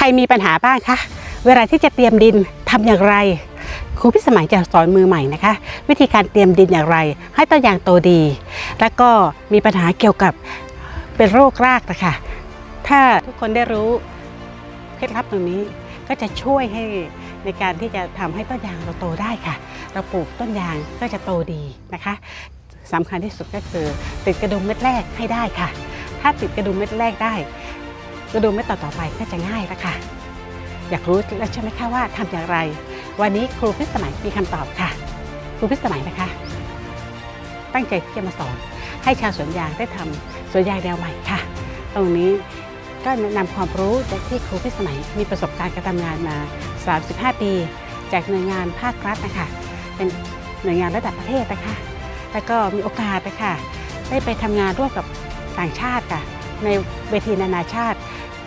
ครมีปัญหาบ้างคะ เวลาที่จะเตรียมดินทำอย่างไร ครูพิสมัยจะสอนมือใหม่นะคะ วิธีการเตรียมดินอย่างไร ให้ต้นยางโตดี แล้วก็มีปัญหาเกี่ยวกับเป็นโรครากนะคะ ถ้าทุกคนได้รู้เคล็ดลับตรงนี้ก็จะช่วยให้ในการที่จะทำให้ต้นยางเราโตได้ค่ะ เราปลูกต้นยางก็จะโตดีนะคะสำคัญที่สุดก็คือติดกระดุมเม็ดแรกให้ได้ค่ะ ถ้าติดกระดุมเม็ดแรกได้ กระดุมเม็ดต่อๆไปก็จะง่ายแล้วค่ะ อยากรู้แล้วใช่ไหมคะว่าทำอย่างไร วันนี้ครูพิสมัยมีคำตอบค่ะ ครูพิสมัยนะคะ ตั้งใจที่จะมาสอนให้ชาวสวนยางได้ทำสวนยางแนวใหม่ค่ะ ตรงนี้ก็นำความรู้จากที่ครูพิสมัยมีประสบการณ์การทำงานมา 35 ปี จากหน่วยงานภาครัฐนะคะ เป็นหน่วยงานระดับประเทศนะคะ แล้วก็มีโอกาสนะคะได้ไปทำงานร่วมกับต่างชาติค่ะในเวทีนานาชาติ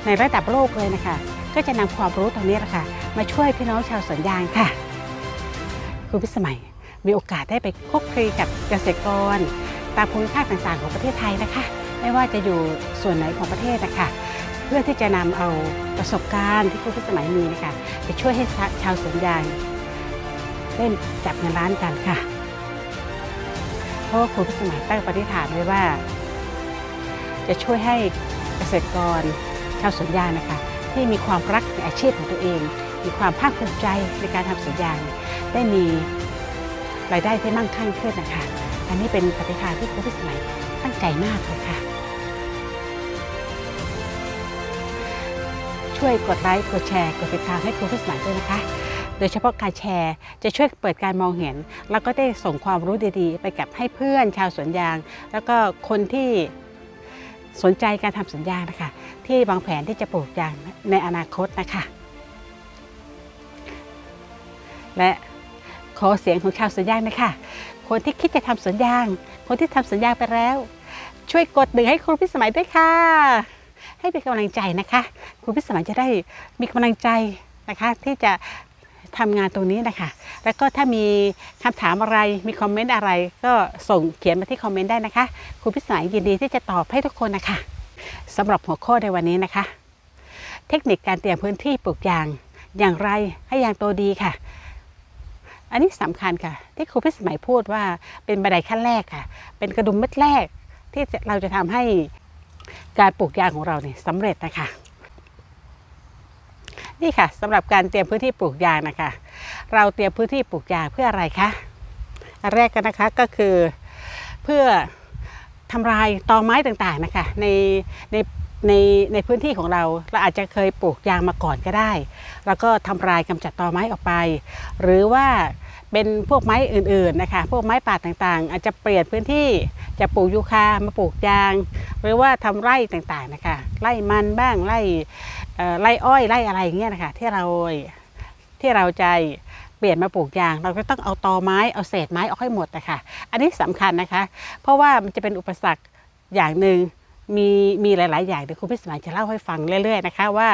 ในระดับโลกเลยนะคะ ก็จะนำความรู้ตรงนี้แหละค่ะมาช่วยพี่น้องชาวสวนยางค่ะครูพิสมัยมีโอกาสได้ไปคบคลีกับเกษตรกรตามภูมิภาคต่างๆของประเทศไทยนะคะ ไม่ว่าจะอยู่ส่วนไหนของประเทศนะคะเพื่อที่จะนำเอาประสบการณ์ที่ครูพิสมัยมีนะคะไปช่วยให้ชาวสวนยางได้จับเงินล้านกันค่ะ เพราะว่าครูพิสมัยตั้งปณิธานไว้ว่า จะช่วยให้เกษตรกร ชาวสวนยางนะคะ ที่มีความรักในอาชีพของตัวเอง มีความภาคภูมิใจในการทำสวนยาง ได้มีรายได้ที่มั่งคั่งขึ้นนะคะ อันนี้เป็นปฏิภาณที่ครูพิสมัยตั้งใจมากเลยค่ะ ช่วยกดไลค์กดแชร์กดติดตามให้ครูพิสมัยด้วยนะคะโดยเฉพาะการแชร์จะช่วยเปิดการมองเห็น แล้วก็ได้ส่งความรู้ดีๆ ไปกับให้เพื่อนชาวสวนยาง แล้วก็คนที่ สนใจการทำสวนยางนะคะ ที่วางแผนที่จะปลูกยางในอนาคตนะคะ และขอเสียงของชาวสวนยางนะคะคนที่คิดจะทำสวนยาง คนที่ทำสวนยางไปแล้ว ช่วยกดหนึ่งให้ครูพิสมัยด้วยค่ะ ให้เป็นกำลังใจนะคะ ครูพิสมัยจะได้มีกำลังใจนะคะ ที่จะ ทำงานตรงนี้นะคะ แล้วก็ถ้ามีคำถามอะไรมีคอมเมนต์อะไร ก็ส่งเขียนมาที่คอมเมนต์ได้นะคะครูพิสมัยยินดีที่จะตอบให้ทุกคนนะคะสำหรับหัวข้อในวันนี้นะคะ เทคนิคการเตรียมพื้นที่ปลูกยาง อย่างไรให้ยางโตดีค่ะ อันนี้สำคัญค่ะ ที่ครูพิสมัยพูดว่าเป็นบันไดขั้นแรกค่ะ เป็นกระดุมเม็ดแรกที่เราจะทำให้การปลูกยางของเราเนี่ยสำเร็จนะคะ นี่ค่ะสำหรับการเตรียมพื้นที่ปลูกยางนะคะ เราเตรียมพื้นที่ปลูกยางเพื่ออะไรคะอันแรกกันนะคะก็คือเพื่อทำลายตอไม้ต่างๆนะคะในในในในพื้นที่ของเราเราอาจจะเคยปลูกยางมาก่อนก็ได้ แล้วก็ทำลายกำจัดตอไม้ออกไป หรือว่า เป็นพวกไม้อื่นๆนะคะ พวกไม้ป่าต่างๆ อาจจะเปลี่ยนพื้นที่จะปลูกยูคามาปลูกยาง หรือว่าทำไร่ต่างๆนะคะ ไร่มันบ้างไร่ไร่อ้อยไร่อะไรอย่างเงี้ยนะคะที่เราที่เราใจเปลี่ยนมาปลูกยาง เราก็ต้องเอาตอไม้เอาเศษไม้ออกให้หมดนะคะอันนี้สำคัญนะคะ เพราะว่ามันจะเป็นอุปสรรคอย่างหนึ่งมีมีหลาย ๆ อย่างเดี๋ยวครูพิสมัยจะเล่าให้ฟังเรื่อย ๆ นะคะว่า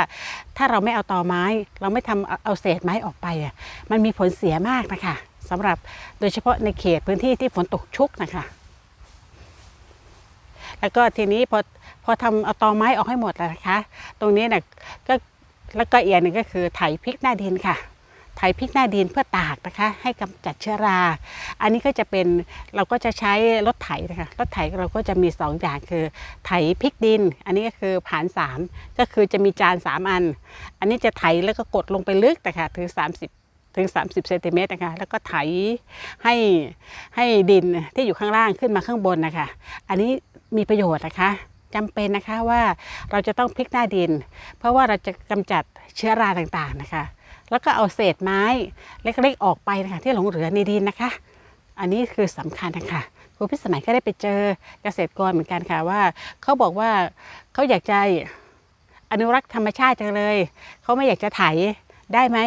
ถ้าเราไม่เอาตอไม้ เราไม่ทำเอาเอาเศษไม้ออกไปอะมันมีผลเสียมากนะคะ สำหรับโดยเฉพาะในเขตพื้นที่ที่ฝนตกชุกนะคะ แล้วก็ทีนี้พอพอทำเอาตอไม้ออกให้หมดแล้วนะคะ ตรงนี้นะก็แล้วก็อีกอย่างหนึ่งก็คือไถพริกหน้าดินค่ะไถพริกหน้าดินเพื่อตากนะคะ ให้กำจัดเชื้อรา อันนี้ก็จะเป็นเราก็จะใช้รถไถนะคะรถไถเราก็จะมีสองอย่างคือ ไถพริกดิน อันนี้ก็คือผานสามก็คือจะมีจานสามอัน อันนี้จะไถแล้วก็กดลงไปลึกนะคะถึง30 ถึง 30เซนติเมตรนะคะแล้วก็ไถให้ให้ดินที่อยู่ข้างล่างขึ้นมาข้างบนนะคะ อันนี้มีประโยชน์นะคะจำเป็นนะคะว่าเราจะต้องพลิกหน้าดิน เพราะว่าเราจะกำจัดเชื้อราต่างๆนะคะ แล้วก็เอาเศษไม้เล็กๆออกไปนะคะที่หลงเหลือในดินนะคะ อันนี้คือสำคัญนะคะครูพิสมัยก็ได้ไปเจอเกษตรกรเหมือนกันค่ะว่าเขาบอกว่าเขาอยากจะอนุรักษ์ธรรมชาติจังเลย เขาไม่อยากจะไถได้ไหม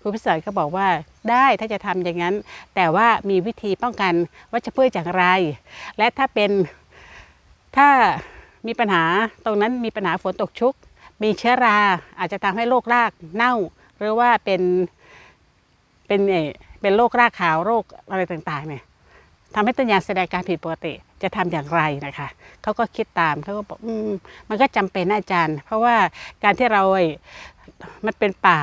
ครูพิสมัยก็บอกว่าได้ถ้าจะทำอย่างนั้น แต่ว่ามีวิธีป้องกันวัชพืชอย่างไร และถ้าเป็นถ้ามีปัญหาตรงนั้นมีปัญหาฝนตกชุก มีเชื้อราอาจจะทำให้โรครากเน่า หรือว่าเป็นเป็นเอ่อเป็นโรครากขาวโรคอะไรต่างๆเนี่ยทำให้ต้นยางแสดงการผิดปกติจะทำอย่างไรนะคะเขาก็คิดตามเขาก็บอกอมมันก็จำเป็นอาจารย์ เพราะว่าการที่เรามันเป็นป่า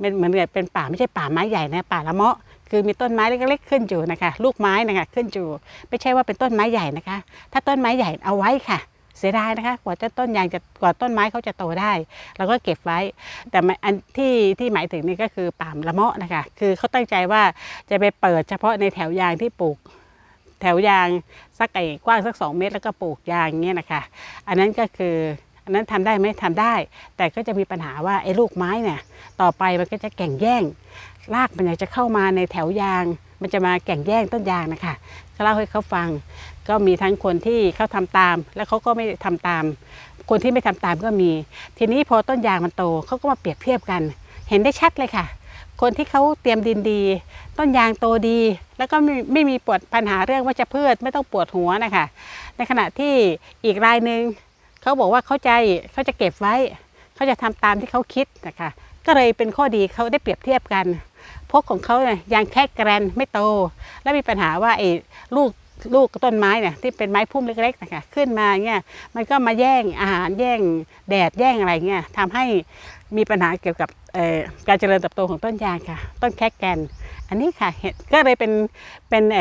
เป็นเหมือนกับเป็นป่าไม่ใช่ป่าไม้ใหญ่นะป่าละเมาะคือมีต้นไม้เล็กๆขึ้นอยู่นะคะ ลูกไม้นะคะขึ้นอยู่ ไม่ใช่ว่าเป็นต้นไม้ใหญ่นะคะ ถ้าต้นไม้ใหญ่เอาไว้ค่ะ เสียดายนะคะ กว่าจะต้นยางจะกว่าต้นไม้เขาจะโตได้เราก็เก็บไว้ แต่อันที่ที่หมายถึงนี่ก็คือป่าละเมาะนะคะ คือเขาตั้งใจว่าจะไปเปิดเฉพาะในแถวยางที่ปลูกแถวยางสักไอ้กว้างสักสองเมตร แล้วก็ปลูกยางเงี้ยนะคะ อันนั้นก็คือ อันนั้นทำได้ไหมทำได้ แต่ก็จะมีปัญหาว่าไอ้ลูกไม้เนี่ยต่อไปมันก็จะแก่งแย่งรากมันอยากจะเข้ามาในแถวยาง มันจะมาแก่งแย่งต้นยางนะคะก็เล่าให้เขาฟัง ก็มีทั้งคนที่เขาทำตาม แล้วเขาก็ไม่ทำตาม คนที่ไม่ทำตามก็มี ทีนี้พอต้นยางมันโตเขาก็มาเปรียบเทียบกัน เห็นได้ชัดเลยค่ะ คนที่เขาเตรียมดินดี ต้นยางโตดี แล้วก็ไม่ไม่มีปวดปัญหาเรื่องว่าจะพืชไม่ต้องปวดหัวนะคะ ในขณะที่อีกรายหนึ่ง เขาบอกว่าเข้าใจเขาจะเก็บไว้ เขาจะทำตามที่เขาคิดนะคะก็เลยเป็นข้อดีเขาได้เปรียบเทียบกันพวกของเขาเนี่ยยางแค่แกรนไม่โต แล้วมีปัญหาว่าไอ้ลูกลูกต้นไม้เนี่ยที่เป็นไม้พุ่มเล็กๆนะคะขึ้นมาเนี่ยมันก็มาแย่งอาหารแย่งแดดแย่งอะไรเงี้ยทำให้มีปัญหาเกี่ยวกับการเจริญเติบโตของต้นยางค่ะ ต้นแคแกน อันนี้ค่ะเห็นก็เลยเป็นเป็นเ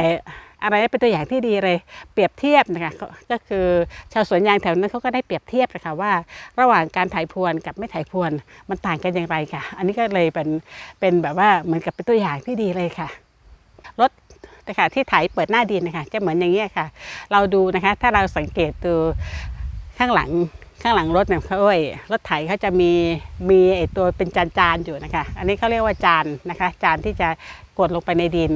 อะไรเป็นตัวอย่างที่ดีเลย เปรียบเทียบนะคะก็คือชาวสวนยางแถวนั้นเขาก็ได้เปรียบเทียบนะคะว่า ระหว่างการไถพรวนกับไม่ไถพรวนมันต่างกันอย่างไรค่ะ อันนี้ก็เลยเป็นเป็นแบบว่าเหมือนกับเป็นตัวอย่างที่ดีเลยค่ะรถนะคะที่ไถเปิดหน้าดินนะคะจะเหมือนอย่างนี้ยค่ะ เราดูนะคะ ถ้าเราสังเกตดูข้างหลังข้างหลังรถเนี่ยเขาเอ้ยรถไถเขาจะมีมีไอตัวเป็นจานจานอยู่นะคะ อันนี้เขาเรียกว่าจานนะคะ จานที่จะกดลงไปในดิน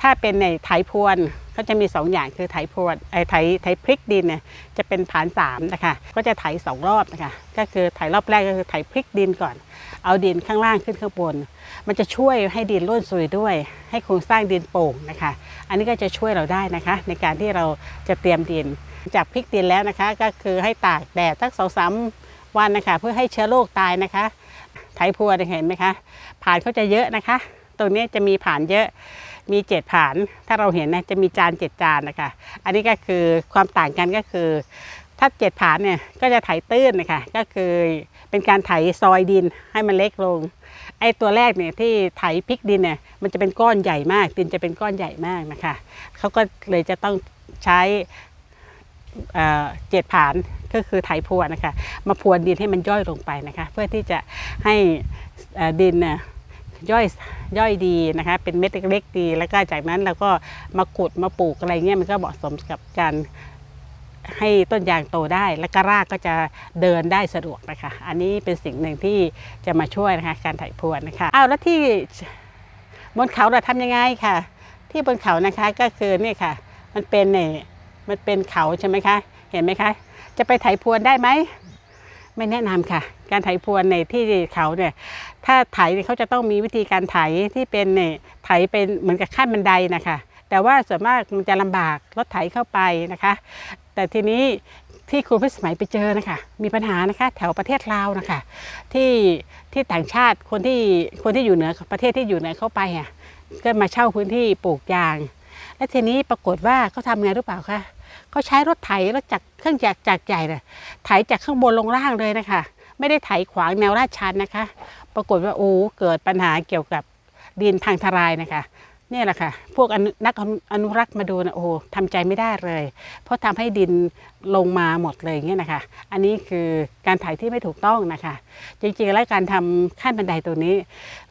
ถ้าเป็นในไถพรวน เขาจะมีสองอย่างคือไถพรวนไอไถไถพลิกดินเนี่ยจะเป็นผานสามนะคะก็จะไถสองรอบนะคะก็คือไถรอบแรกก็คือไถพลิกดินก่อน เอาดินข้างล่างขึ้นข้างบน มันจะช่วยให้ดินร่วนซุยด้วย ให้โครงสร้างดินโป่งนะคะ อันนี้ก็จะช่วยเราได้นะคะ ในการที่เราจะเตรียมดิน จากพลิกดินแล้วนะคะ ก็คือให้ตากแดดสักสองสามวันนะคะเพื่อให้เชื้อโรคตายนะคะไถพรวนเห็นไหมคะผ่านเขาจะเยอะนะคะ ตรงนี้จะมีผ่านเยอะ มีเจ็ดผาน ถ้าเราเห็นนะจะมีจานเจ็ดจานนะคะ อันนี้ก็คือความต่างกันก็คือ ถ้าเจ็ดผานเนี่ยก็จะไถตื้นนะคะก็คือเป็นการไถซอยดินให้มันเล็กลง ไอ้ตัวแรกเนี่ยที่ไถพริกดินเนี่ยมันจะเป็นก้อนใหญ่มาก ดินจะเป็นก้อนใหญ่มากนะคะเขาก็เลยจะต้องใช้เจ็ดผานก็คือไถพรวนนะคะ มาพรวนดินให้มันย่อยลงไปนะคะ เพื่อที่จะให้ดินเนี่ย ย่อยย่อยดีนะคะเป็นเม็ดเล็กๆ ดี แล้วก็จากนั้นเราก็มาขุดมาปลูกอะไรเงี้ยมันก็เหมาะสมกับการให้ต้นยางโตได้ และก็รากก็จะเดินได้สะดวกนะคะ อันนี้เป็นสิ่งหนึ่งที่จะมาช่วยนะคะการไถพรวนนะคะอ้าวแล้วที่บนเขาเราทำยังไงค่ะ ที่บนเขานะคะก็คือเนี่ยค่ะ มันเป็นเนี่ยมันเป็นเขาใช่ไหมคะ เห็นไหมคะ จะไปไถพรวนได้ไหม ไม่แนะนำค่ะ การไถพรวนในที่เขาเนี่ย ถ้าไถเขาจะต้องมีวิธีการไถที่เป็นเนี่ยไถเป็นเหมือนกับขั้นบันไดนะคะ แต่ว่าส่วนมากมันจะลำบากรถไถเข้าไปนะคะ แต่ทีนี้ที่ครูพิสมัยไปเจอนะคะ มีปัญหานะคะ แถวประเทศลาวนะคะ ที่ที่ต่างชาติคนที่คนที่อยู่เหนือประเทศที่อยู่เหนือเข้าไปอะก็มาเช่าพื้นที่ปลูกยาง และทีนี้ปรากฏว่าเขาทำไงหรู้เปล่าคะ เขาใช้รถไถรถจักรเครื่องจักรจากใหญ่เนี่ยไถจากข้างบนลงล่างเลยนะคะ ไม่ได้ไถขวางแนวลาดชันนะคะ ปรากฏว่าโอ้เกิดปัญหาเกี่ยวกับดินพังทลายนะคะ เนี่ยแหละค่ะ พวกนักอนุรักษ์มาดูนะโอ้โหทำใจไม่ได้เลย เพราะทำให้ดินลงมาหมดเลยอย่างเงี้ยนะคะ อันนี้คือการไถที่ไม่ถูกต้องนะคะ จริงๆแล้วการทำขั้นบันไดตัวนี้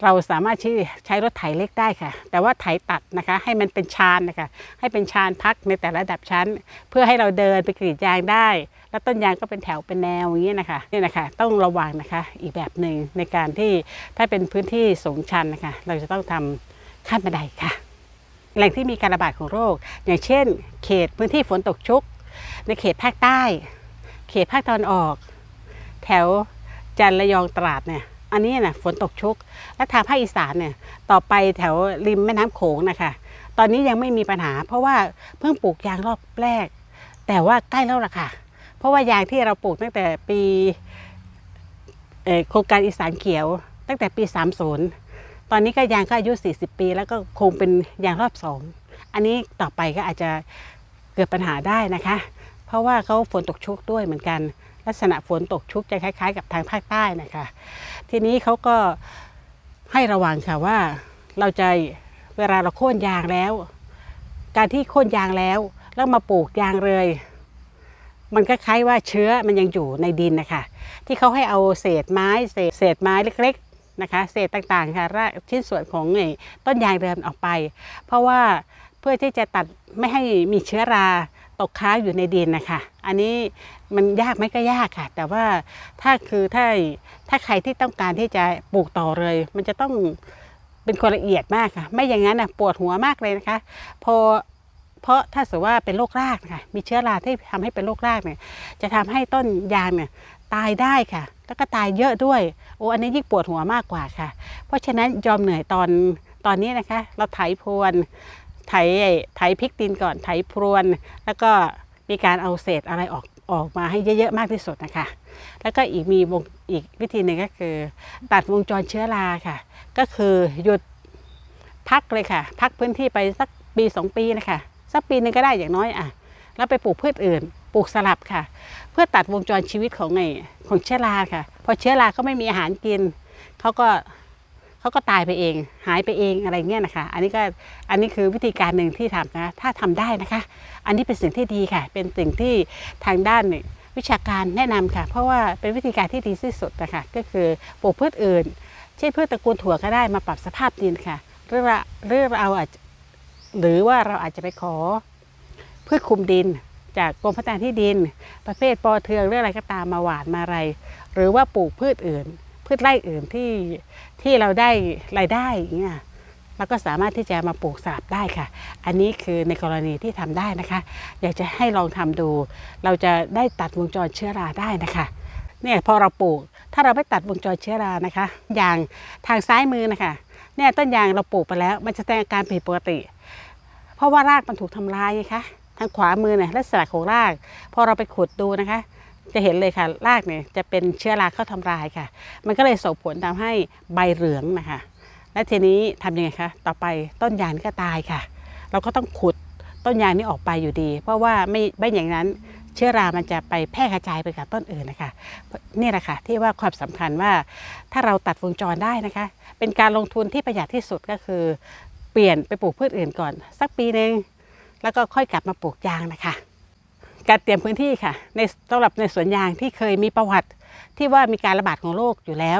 เราสามารถใช้ใช้รถไถเล็กได้ค่ะ แต่ว่าไถตัดนะคะ ให้มันเป็นชานนะคะ ให้เป็นชานพักในแต่ละระดับชั้น เพื่อให้เราเดินไปกรีดยางได้ แล้วต้นยางก็เป็นแถวเป็นแนวอย่างนี้ยนะคะนี่นะคะต้องระวังนะคะอีกแบบหนึ่งในการที่ถ้าเป็นพื้นที่สูงชันนะคะ เราจะต้องทำ ขั้นบันไดค่ะ แหล่งที่มีการระบาดของโรค อย่างเช่น เขตพื้นที่ฝนตกชุก ในเขตภาคใต้ เขตภาคตะวันออก แถวจันระยองตราดเนี่ยอันนี้นะฝนตกชุก และทางภาคอีสานเนี่ยต่อไปแถวริมแม่น้ำโขงนะคะตอนนี้ยังไม่มีปัญหา เพราะว่าเพิ่งปลูกยางรอบแรก แต่ว่าใกล้แล้วล่ะค่ะ เพราะว่ายางที่เราปลูกตั้งแต่ปีโครงการอีสานเขียว ตั้งแต่ปี 30 ตอนนี้ก็ยางก็อายุ 40 ปี แล้วก็คงเป็นยางรอบสองอันนี้ต่อไปก็อาจจะเกิดปัญหาได้นะคะ เพราะว่าเขาฝนตกชุกด้วยเหมือนกัน ลักษณะฝนตกชุกจะคล้าย ๆ กับทางภาคใต้นะคะ ทีนี้เขาก็ให้ระวังค่ะว่าเราจะเวลาเราโค่นยางแล้ว การที่โค่นยางแล้วแล้วมาปลูกยางเลย มันก็คล้ายว่าเชื้อมันยังอยู่ในดินนะคะที่เขาให้เอาเศษไม้เศษเศษไม้เล็ก นะคะ เศษต่างๆค่ะรากชิ้นส่วนของต้นยางเดิมออกไป เพราะว่าเพื่อที่จะตัดไม่ให้มีเชื้อราตกค้างอยู่ในดินนะคะ อันนี้มันยากไหมก็ยากค่ะ แต่ว่าถ้าคือถ้าถ้าใครที่ต้องการที่จะปลูกต่อเลย มันจะต้องเป็นคนละเอียดมากค่ะ ไม่อย่างนั้นนะปวดหัวมากเลยนะคะ พอ เพราะถ้าสมมติว่าเป็นโรครากนะคะมีเชื้อราที่ทำให้เป็นโรครากเนี่ยจะทำให้ต้นยางเนี่ยตายได้ค่ะ แล้วก็ตายเยอะด้วย โอ้อันนี้ยิ่งปวดหัวมากกว่าค่ะ เพราะฉะนั้นยอมเหนื่อยตอนตอนนี้นะคะ เราไถพรวนไถไถพริกดินก่อนไถพรวน แล้วก็มีการเอาเศษอะไรออกออกมาให้เยอะๆมากที่สุดนะคะ แล้วก็อีกมีวงอีกวิธีหนึ่งก็คือ ตัดวงจรเชื้อราค่ะ ก็คือหยุดพักเลยค่ะ พักพื้นที่ไปสักปีสองปีนะคะ สักปีหนึ่งก็ได้อย่างน้อยอะแล้วไปปลูกพืชอื่น ปลูกสลับค่ะ เพื่อตัดวงจรชีวิตของไงของเชื้อราค่ะ พอเชื้อราเขาไม่มีอาหารกินเขาก็เขาก็ตายไปเอง หายไปเองอะไรเงี้ยนะคะ อันนี้ก็อันนี้คือวิธีการหนึ่งที่ทำนะถ้าทำได้นะคะ อันนี้เป็นสิ่งที่ดีค่ะ เป็นสิ่งที่ทางด้านวิชาการแนะนำค่ะ เพราะว่าเป็นวิธีการที่ดีที่สุดนะคะก็คือปลูกพืชอื่น เช่นพืชตระกูลถั่วก็ได้มาปรับสภาพดินค่ะหรือว่าหรือเราอาจ หรือว่าเราอาจจะไปขอพืชคุมดิน จากกรมพัฒนาที่ดิน ประเภทปอเทืองหรืออะไรก็ตามมาหวานมาอะไร หรือว่าปลูกพืชอื่น พืชไร่อื่นที่ที่เราได้รายได้อย่างเงี้ยเราก็สามารถที่จะมาปลูกสลับได้ค่ะ อันนี้คือในกรณีที่ทำได้นะคะ อยากจะให้ลองทำดู เราจะได้ตัดวงจรเชื้อราได้นะคะเนี่ยพอเราปลูก ถ้าเราไม่ตัดวงจรเชื้อรานะคะ อย่างทางซ้ายมือนะคะเนี่ยต้นยางเราปลูกไปแล้ว มันจะแสดงอาการผิดปกติ เพราะว่ารากมันถูกทำลายไงคะทางขวามือเนี่ยลักษณะของราก พอเราไปขุดดูนะคะ จะเห็นเลยค่ะรากเนี่ยจะเป็นเชื้อราเข้าทำลายค่ะ มันก็เลยส่งผลทำให้ใบเหลืองนะคะ และทีนี้ทำยังไงคะต่อไปต้นยางนี่ก็ตายค่ะ เราก็ต้องขุดต้นยางนี้ออกไปอยู่ดี เพราะว่าไม่ไม่อย่างนั้นเชื้อรา มันจะไปแพร่กระจายไปกับต้นอื่นนะคะ นี่แหละค่ะที่ว่าความสำคัญว่าถ้าเราตัดวงจรได้นะคะ เป็นการลงทุนที่ประหยัดที่สุดก็คือ เปลี่ยนไปปลูกพืชอื่นก่อน สักปีหนึ่งแล้วก็ค่อยกลับมาปลูกยางนะคะ การเตรียมพื้นที่ค่ะ ในสำหรับในสวนยางที่เคยมีประวัติที่ว่ามีการระบาดของโรคอยู่แล้ว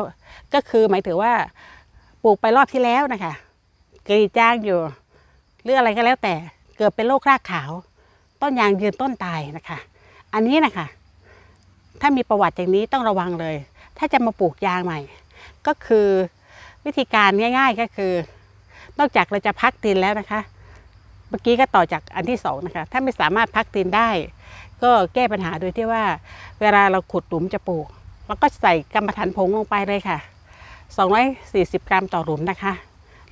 ก็คือหมายถึงว่าปลูกไปรอบที่แล้วนะคะกรีดยางอยู่หรืออะไรก็แล้วแต่เกิดเป็นโรครากขาว ต้นยางยืนต้นตายนะคะ อันนี้นะคะ ถ้ามีประวัติอย่างนี้ต้องระวังเลย ถ้าจะมาปลูกยางใหม่ ก็คือวิธีการง่าย ๆ ก็คือ นอกจากเราจะพักดินแล้วนะคะ เมื่อกี้ก็ต่อจากอันที่สองนะคะ ถ้าไม่สามารถพักดินได้ ก็แก้ปัญหาโดยที่ว่า เวลาเราขุดหลุมจะปลูกเราก็ใส่กรรมฐานผงลงไปเลยค่ะ 240 กรัมต่อหลุมนะคะ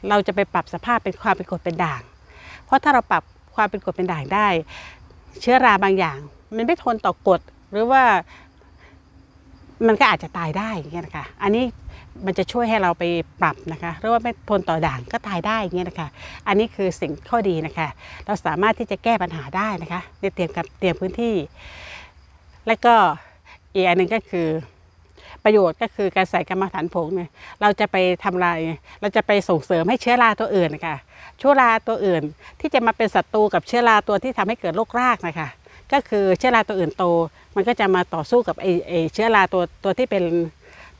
เราจะไปปรับสภาพเป็นความเป็นกรดเป็นด่าง เพราะถ้าเราปรับความเป็นกรดเป็นด่างได้ เชื้อราบางอย่าง มันไม่ทนต่อกรดหรือว่า มันก็อาจจะตายได้อย่างเงี้ยนะคะอันนี้มันจะช่วยให้เราไปปรับนะคะหรือว่าไม่ทนต่อด่างก็ตายได้อย่างเงี้ยนะคะ อันนี้คือสิ่งข้อดีนะคะ เราสามารถที่จะแก้ปัญหาได้นะคะในเตรียมกับเตรียมพื้นที่ และก็อีกอันหนึ่งก็คือประโยชน์ก็คือการใส่กรรมฐานผงเนี่ยเราจะไปทำลายเราจะไปส่งเสริมให้เชื้อราตัวอื่นนะคะเชื้อราตัวอื่นที่จะมาเป็นศัตรูกับเชื้อราตัวที่ทำให้เกิดโรครากนะคะ ก็คือเชื้อราตัวอื่นโต มันก็จะมาต่อสู้กับไอไอเชื้อราตัวตัวที่เป็น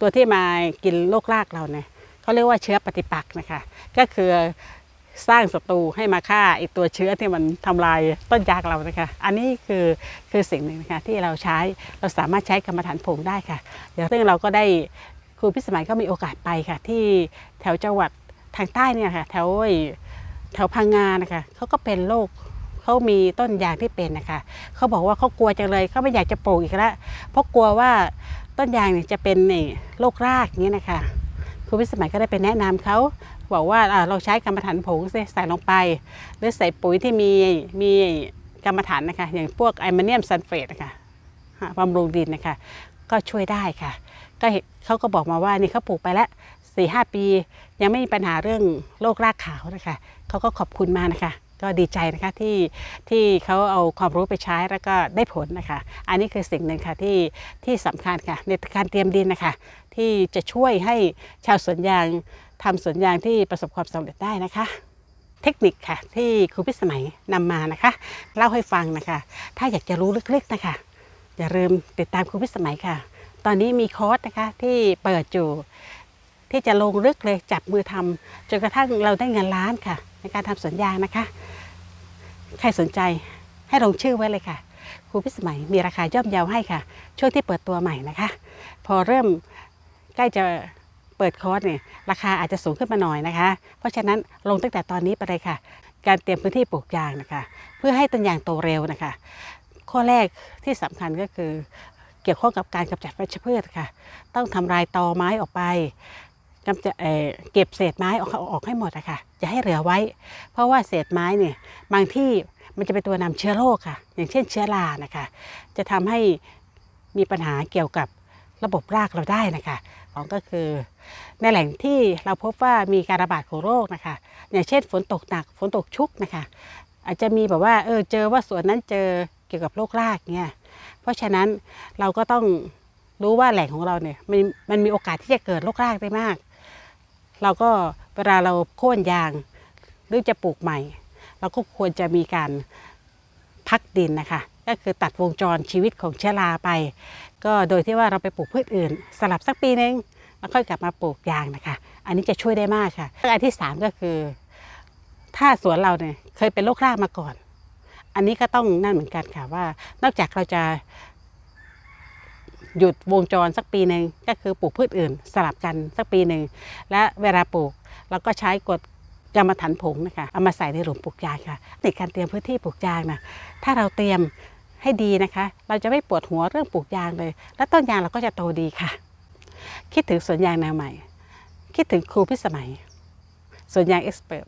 ตัวที่มากินโรครากเราเนี่ยเขาเรียกว่าเชื้อปฏิปักษ์นะคะ ก็คือสร้างศัตรูให้มาฆ่าไอตัวเชื้อที่มันทำลายต้นยางเรานะคะ อันนี้คือคือสิ่งหนึ่งนะคะที่เราใช้เราสามารถใช้กรรมฐานผงได้ค่ะเดี๋ยวเรื่องเราก็ได้ครูพิสมัยก็มีโอกาสไปค่ะ ที่แถวจังหวัดทางใต้เนี่ยค่ะแถวไอแถวพังงานะคะเขาก็เป็นโรค เขามีต้นยางที่เป็นนะคะเขาบอกว่าเขากลัวจังเลยเขาไม่อยากจะปลูกอีกแล้วเพราะกลัวว่าต้นยางเนี่ยจะเป็นไอ้โรครากอย่างนี้นะคะครูพิสมัยก็ได้ไปแนะนำเขาบอกว่าเราใช้กรรมฐานผงใส่ลงไป หรือใส่ปุ๋ยที่มีมีกรรมฐานนะคะ อย่างพวกไอมเนียมซัลเฟตนะคะอ่าบำรุงดินนะคะ ก็ช่วยได้ค่ะ ก็เห็นเขาก็บอกมาว่านี่เขาปลูกไปแล้วสี่ห้าปี ยังไม่มีปัญหาเรื่องโรครากขาวนะคะเขาก็ขอบคุณมานะคะ ก็ดีใจนะคะที่ที่เขาเอาความรู้ไปใช้แล้วก็ได้ผลนะคะ อันนี้คือสิ่งหนึ่งค่ะที่ที่สำคัญค่ะในการเตรียมดินนะคะที่จะช่วยให้ชาวสวนยางทำสวนยางที่ประสบความสำเร็จได้นะคะ เทคนิคค่ะที่ครูพิสมัยนำมานะคะ เล่าให้ฟังนะคะ ถ้าอยากจะรู้ลึกๆนะคะ อย่าลืมติดตามครูพิสมัยค่ะ ตอนนี้มีคอร์สนะคะที่เปิดอยู่ ที่จะลงลึกเลยจับมือทำจนกระทั่งเราได้เงินล้านค่ะ ในการทำสวนยางนะคะ ใครสนใจให้ลงชื่อไว้เลยค่ะครูพิสมัยมีราคาย่อมเยาให้ค่ะ ช่วงที่เปิดตัวใหม่นะคะ พอเริ่มใกล้จะเปิดคอร์สเนี่ยราคาอาจจะสูงขึ้นมาหน่อยนะคะ เพราะฉะนั้นลงตั้งแต่ตอนนี้ไปเลยค่ะ การเตรียมพื้นที่ปลูกยางนะคะ เพื่อให้ต้นยางโตเร็วนะคะ ข้อแรกที่สำคัญก็คือเกี่ยวข้องกับการกำจัดวัชพืชค่ะ ต้องทำลายตอไม้ออกไป กำจัดเเก็บเศษไม้ออกออกให้หมดอะค่ะอย่าให้เหลือไว้ เพราะว่าเศษไม้เนี่ยบางที่มันจะเป็นตัวนำเชื้อโรคค่ะ อย่างเช่นเชื้อรานะคะ จะทำให้มีปัญหาเกี่ยวกับระบบรากเราได้นะคะสองก็คือ ในแหล่งที่เราพบว่ามีการระบาดของโรคนะคะ อย่างเช่นฝนตกหนักฝนตกชุกนะคะ อาจจะมีแบบว่าเออเจอว่าสวนนั้นเจอเกี่ยวกับโรครากเนี่ยเพราะฉะนั้นเราก็ต้องรู้ว่าแหล่งของเราเนี่ยมันมันมีโอกาสที่จะเกิดโรครากได้มาก เราก็เวลาเราโค่นยางหรือจะปลูกใหม่ เราก็ควรจะมีการพักดินนะคะ ก็คือตัดวงจรชีวิตของเชื้อราไป ก็โดยที่ว่าเราไปปลูกพืชอื่น สลับสักปีนึงแล้วค่อยกลับมาปลูกยางนะคะ อันนี้จะช่วยได้มากค่ะอันที่สามก็คือ ถ้าสวนเราเนี่ยเคยเป็นโรครากมาก่อน อันนี้ก็ต้องนั่นเหมือนกันค่ะว่า นอกจากเราจะ หยุดวงจรสักปีหนึ่งก็คือปลูกพืชอื่น สลับกันสักปีหนึ่งและเวลาปลูกเราก็ใช้กดกรรมฐานผงนะคะเอามาใส่ในหลุมปลูกยางค่ะในการเตรียมพื้นที่ปลูกยางนะถ้าเราเตรียมให้ดีนะคะ เราจะไม่ปวดหัวเรื่องปลูกยางเลย และต้นยางเราก็จะโตดีค่ะ คิดถึงสวนยางแนวใหม่ คิดถึงครูพิสมัยสวนยางเอ็กซ์เพรส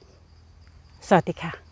สวัสดีค่ะ